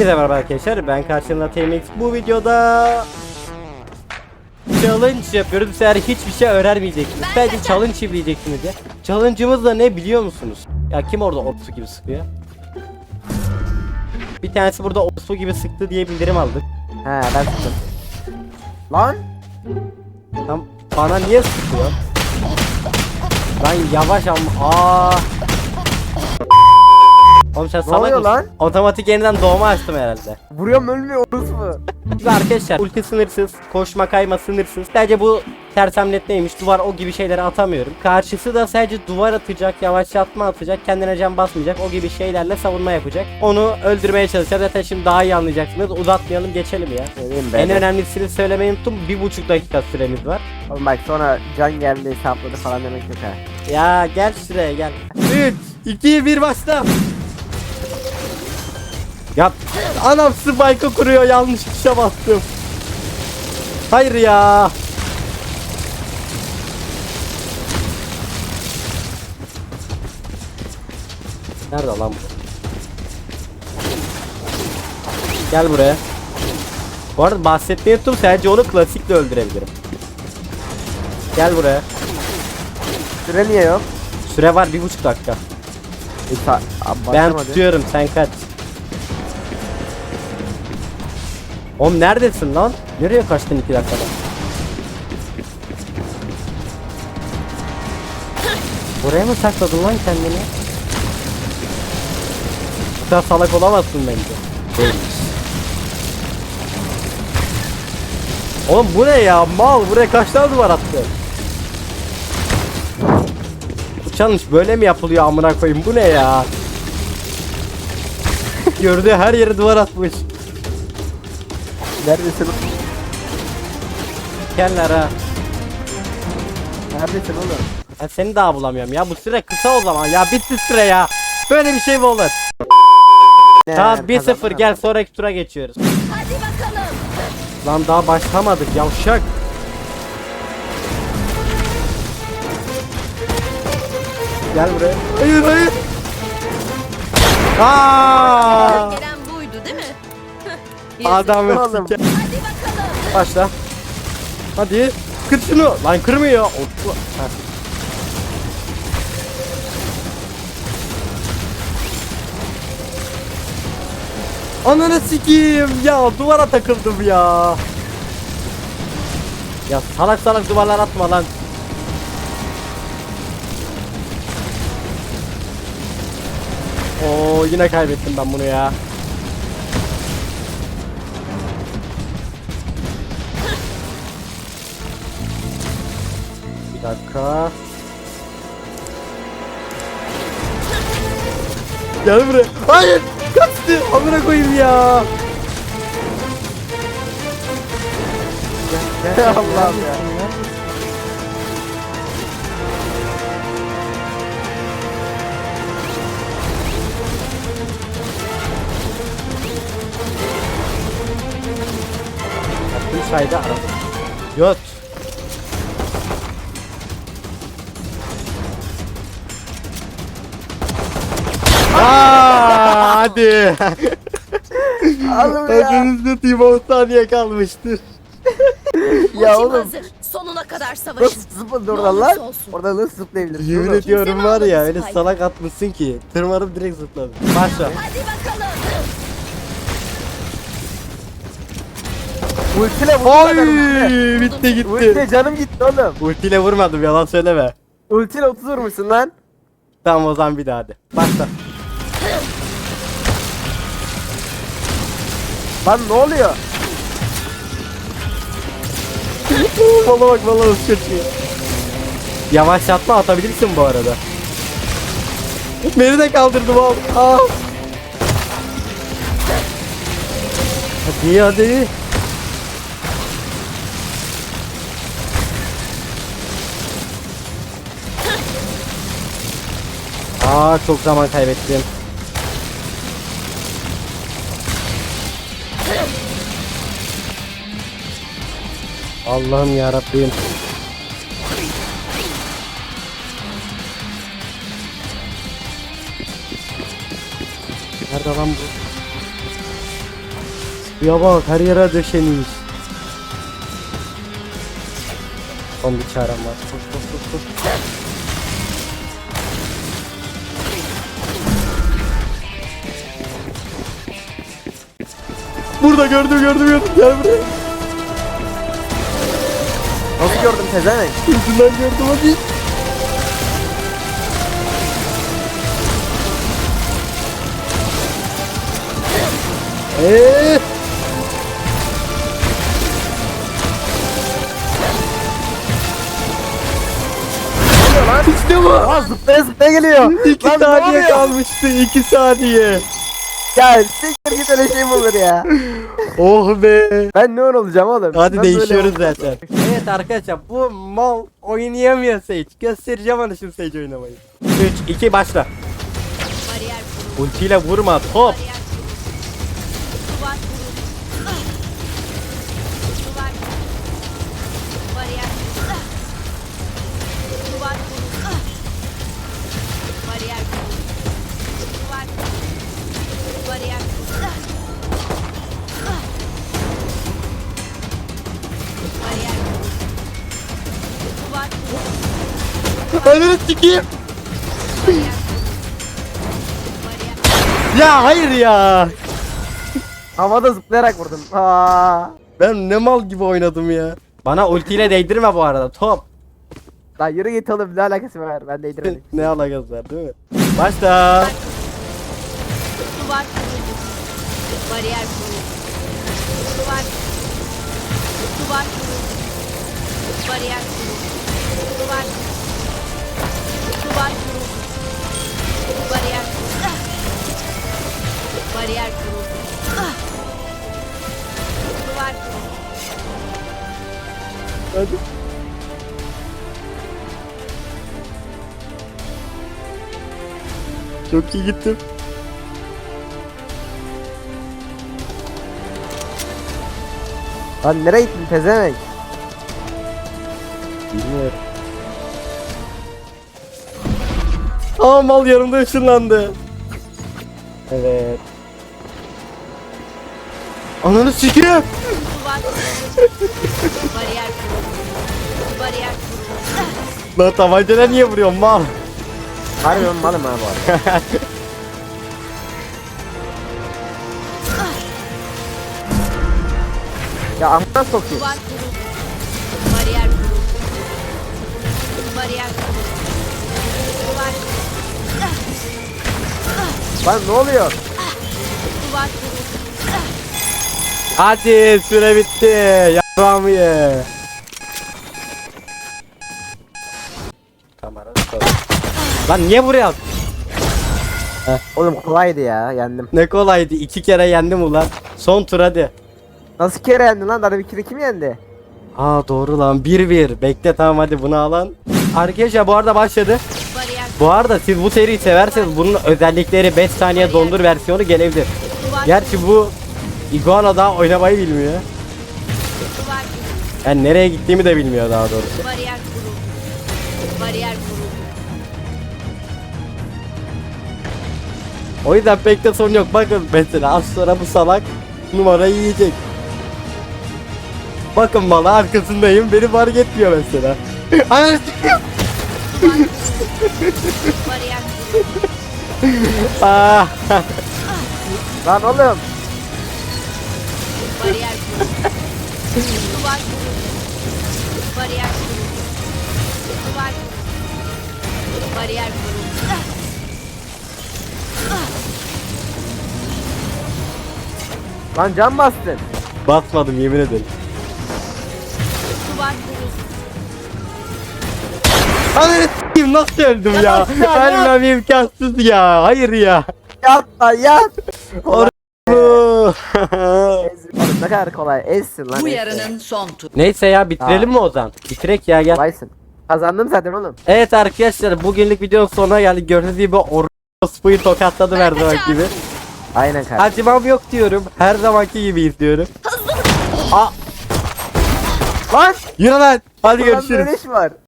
Hepinize merhaba arkadaşlar ben karşınızda TMX bu videoda Challenge yapıyoruz bu sefer hiçbir şey öğrenmeyeceksiniz Sadece challenge izleyeceksiniz ya Challenge'ımız da ne biliyor musunuz? Ya kim orada ortusu gibi sıkıyor? Bir tanesi burada ortusu gibi sıktı diye bildirim aldık He ben sıktım. Lan Tam bana niye sıkıyor? Lan yavaş ama aa. Oğlum sen salak oluyor mısın? lan? Otomatik yeniden doğma açtım herhalde. vuruyorum ölmüyor orospu. Şimdi arkadaşlar ulti sınırsız, koşma kayma sınırsız. Sadece bu sersemlet neymiş duvar o gibi şeyleri atamıyorum. Karşısı da sadece duvar atacak, yavaşlatma atacak, kendine can basmayacak o gibi şeylerle savunma yapacak. Onu öldürmeye çalışacağız. Zaten şimdi daha iyi anlayacaksınız. Uzatmayalım geçelim ya. Söyleyeyim En ben. önemlisini söylemeyi unuttum. Bir buçuk dakika süremiz var. Oğlum bak sonra can geldi hesapladı falan demek yok ha. Ya gel şuraya gel. 3, 2, 1 başla. Ya anam spike'ı kuruyor yanlış tuşa bastım. Hayır ya. Nerede lan bu? Gel buraya. Bu arada bahsetmeyi unuttum sadece onu klasikle öldürebilirim. Gel buraya. Süre niye yok? Süre var bir buçuk dakika. E, ta- Ben tutuyorum sen kaç. Oğlum neredesin lan? Nereye kaçtın iki dakikada? Buraya mı sakladın lan kendini? Bu kadar salak olamazsın bence. Değil. Oğlum bu ne ya? Mal buraya kaç tane duvar attı? Bu böyle mi yapılıyor amına koyayım? Bu ne ya? Gördüğü her yere duvar atmış. Neredesin? Kenler ha. Neredesin oğlum? Ben seni daha bulamıyorum ya. Bu süre kısa o zaman. Ya bitti süre ya. Böyle bir şey mi olur? Ne, Tamam 1-0 kazandın gel sonraki tura geçiyoruz. Hadi bakalım. Lan daha başlamadık yavşak. Gel buraya. Hayır hayır. Aa! Gelen buydu değil mi? Adam Oğlum. Başla. Hadi. Kır şunu. Lan kırmıyor. Otlu. Ha. Ananı sikeyim ya duvara takıldım ya. Ya salak salak duvarlar atma lan. Oo yine kaybettim ben bunu ya. Dakika. Gel buraya. Hayır. Kaçtı. Amına koyayım ya. Gel, gel. Allah'ım ya. Yaptığım sayede ara. Aa, hadi. Oğlum ya. Hepinizde Team 10 saniye kalmıştır. Ya Ultim oğlum. hazır. Sonuna kadar Nasıl savaşın. zıpladı Ne oradan olursa lan? olsun. Oradan nasıl zıplayabilirsin? Yemin oğlum? ediyorum var ya öyle salak atmışsın ki. Tırmanıp direkt zıpladım. Başla. Hadi bakalım. Ultiyle Oy bitti gitti. Ultiyle canım gitti oğlum. Ultiyle vurmadım yalan söyleme. Ultiyle 30 vurmuşsun lan. Tamam o zaman bir daha hadi. Başla. Lan ne oluyor? Valla bak valla nasıl kaçıyor. Yavaşlatma atabilirsin bu arada. Beni de kaldırdım al. Aa. Hadi hadi. Aa çok zaman kaybettim. Allah'ım ya Rabbim. Nerede lan bu? Ya bak her yere döşeniş. Son bir çarem var. Koş koş koş koş. Burada gördüm gördüm gördüm. Gel buraya. Nasıl gördün pezevenk? Ucundan gördüm hadi. Eee. İşte bu. Aa zıplaya zıplaya geliyor. İki Lan ne saniye oluyor? kalmıştı. iki saniye. Gel siktir git öyle şey mi olur ya? Oh be. Ben ne olacağım oğlum? Hadi Ben böyle değişiyoruz zaten. Evet arkadaşlar bu mal oynayamıyor Sage. Göstereceğim ona şimdi Sage oynamayı. 3 2 başla. Ultiyle vurma top. Sikeyim. Bariyer. Bariyer Ya hayır ya. Havada zıplayarak vurdum. Aa. Ben ne mal gibi oynadım ya. Bana ultiyle değdirme bu arada top. Lan yürü git oğlum ne alakası var ben değdirmedim. ne alakası var değil mi? Başla. Duvar kuruldu. Bariyer kuruldu. Duvar Duvar kuruldu. Bariyer kuruldu. Duvar Duvar kuruldu. Bariyer kuruldu. Bariyer kuruldu. Duvar kuruldu. Hadi. Çok iyi gittim. Lan nereye gittin pezevenk? Bilmiyorum. Aa mal yanımda ışınlandı. Evet. Ananı sikeyim. Bariyer kuruldu. Bariyer kuruldu. Lan tabancayla niye vuruyorsun mal? Harbi ben malım ha bu arada. ya amına sokayım. Bariyer kuruldu. Bariyer kuruldu. Lan ne oluyor? Hadi süre bitti. Yapmam ye. Lan niye buraya attın? Oğlum kolaydı ya yendim. Ne kolaydı. iki kere yendim ulan. Son tur hadi. Nasıl kere yendin lan? Bir kere kim yendi? Aa doğru lan 1-1. Bekle tamam hadi bunu alan. Arkadaşlar bu arada başladı. Bu arada siz bu seriyi severseniz bunun özellikleri 5 saniye dondur versiyonu gelebilir. Gerçi bu Iguana daha oynamayı bilmiyor. Yani nereye gittiğimi de bilmiyor daha doğrusu. Bariyer kuruldu. Bariyer kuruldu. O yüzden pek de sorun yok. Bakın mesela az sonra bu salak numarayı yiyecek. Bakın bana arkasındayım. Beni fark etmiyor mesela. Ananı Ah. Lan oğlum. Bariyer. Lan can bastın. Basmadım yemin ederim. Ananı sikeyim nasıl öldüm ya? Ya. Ölmem imkansız ya. Hayır ya. Yat lan yat. Or- Oğlum ne kadar kolay. Ezsin lan. Bu yarının son turu. Neyse ya bitirelim mi o zaman? Bitirek ya gel. Kolaysın. Kazandım zaten oğlum. Evet arkadaşlar bugünlük videonun sonuna geldik. Gördüğünüz gibi orospuyu tokatladı her zaman gibi. Aynen kardeşim. Acımam yok diyorum. Her zamanki gibi izliyorum. Aa, Lan! yürü lan. Hadi Ulan görüşürüz. var.